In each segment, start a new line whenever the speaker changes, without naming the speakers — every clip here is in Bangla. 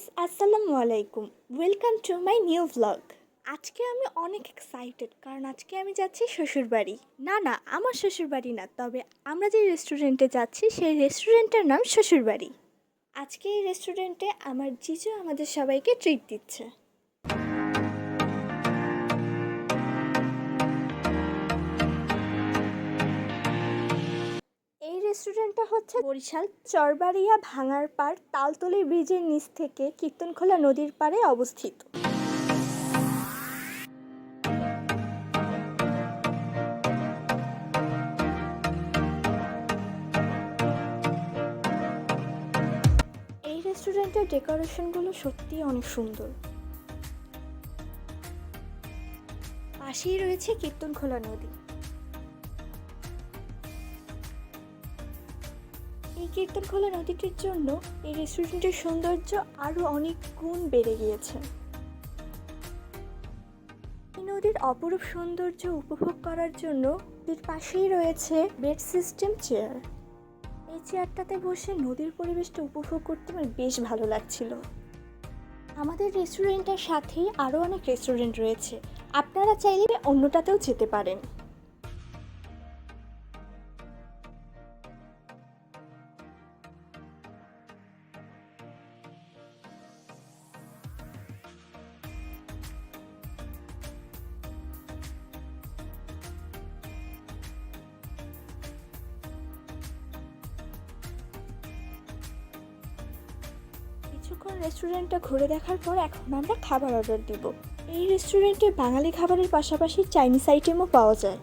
গাইস আসসালামু আলাইকুম welcome to my new vlog আজকে আমি অনেক এক্সাইটেড কারণ আজকে আমি যাচ্ছি শ্বশুরবাড়ি। না না, আমার শ্বশুরবাড়ি না, তবে আমরা যে রেস্টুরেন্টে যাচ্ছি, সেই রেস্টুরেন্টের নাম শ্বশুরবাড়ি। আজকে এই রেস্টুরেন্টে আমার জিজু আমাদের সবাইকে ট্রিট দিচ্ছে। রেস্টুরেন্টটা হচ্ছে বরিশাল চরবাড়িয়া ভাঙার পাড় তালতলি ব্রিজের নিচ থেকে কীর্তনখোলা নদীর পাড়ে অবস্থিত। এই রেস্টুরেন্টের ডেকোরেশনগুলো সত্যিই অনেক সুন্দর। পাশেই রয়েছে কীর্তনখোলা নদী। এই কীর্তনখোলা নদীটির জন্য এই রেস্টুরেন্টের সৌন্দর্য আরও অনেক গুণ বেড়ে গিয়েছে। এই নদীর অপরূপ সৌন্দর্য উপভোগ করার জন্য নদীর পাশেই রয়েছে বেড সিস্টেম চেয়ার এই চেয়ারটাতে বসে নদীর পরিবেশটা উপভোগ করতে আমার বেশ ভালো লাগছিল। আমাদের রেস্টুরেন্টের সাথেই আরও অনেক রেস্টুরেন্ট রয়েছে। আপনারা চাইলে অন্যটাতেও যেতে পারেন। কিছুক্ষণ রেস্টুরেন্টটা ঘুরে দেখার পর এখন আমরা খাবার অর্ডার দিব। এই রেস্টুরেন্টে বাঙালি খাবারের পাশাপাশি চাইনিজ আইটেমও পাওয়া যায়।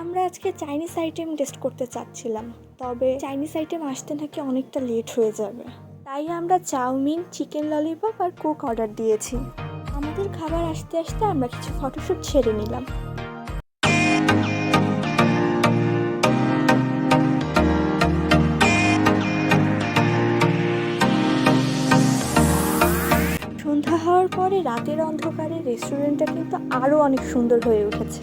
আমরা আজকে চাইনিজ আইটেম টেস্ট করতে চাচ্ছিলাম, তবে চাইনিজ আইটেম আসতে নাকি অনেকটা লেট হয়ে যাবে। তাই আমরা চাউমিন চিকেন ললিপপ আর কোক অর্ডার দিয়েছি। আমাদের খাবার আসতে আসতে আমরা কিছু ফটোশ্যুট ছেড়ে নিলাম। পরে রাতের অন্ধকারে রেস্টুরেন্টটা কিন্তু আরও অনেক সুন্দর হয়ে উঠেছে।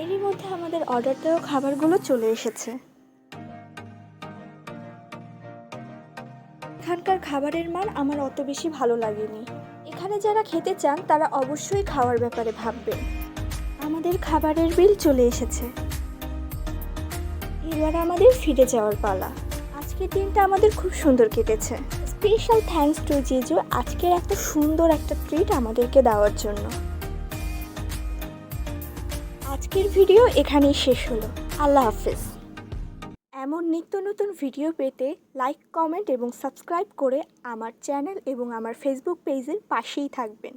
এরই মধ্যে আমাদের অর্ডার দেওয়া খাবারগুলো চলে এসেছে। এখানকার খাবারের মান আমার অত বেশি ভালো লাগেনি। এখানে যারা খেতে চান তারা অবশ্যই খাওয়ার ব্যাপারে ভাববেন। আমাদের খাবারের বিল চলে এসেছে। এবার আমাদের ফিরে যাওয়ার পালা। আজকের দিনটা আমাদের খুব সুন্দর কেটেছে। স্পেশাল থ্যাঙ্কস টু জিজু আজকের একটা সুন্দর একটা ট্রিট আমাদেরকে দেওয়ার জন্য। আজকের ভিডিও এখানেই শেষ হলো। আল্লাহ হাফেজ। এমন নিত্য নতুন ভিডিও পেতে লাইক কমেন্ট এবং সাবস্ক্রাইব করে আমার চ্যানেল এবং আমার ফেসবুক পেজের পাশেই থাকবেন।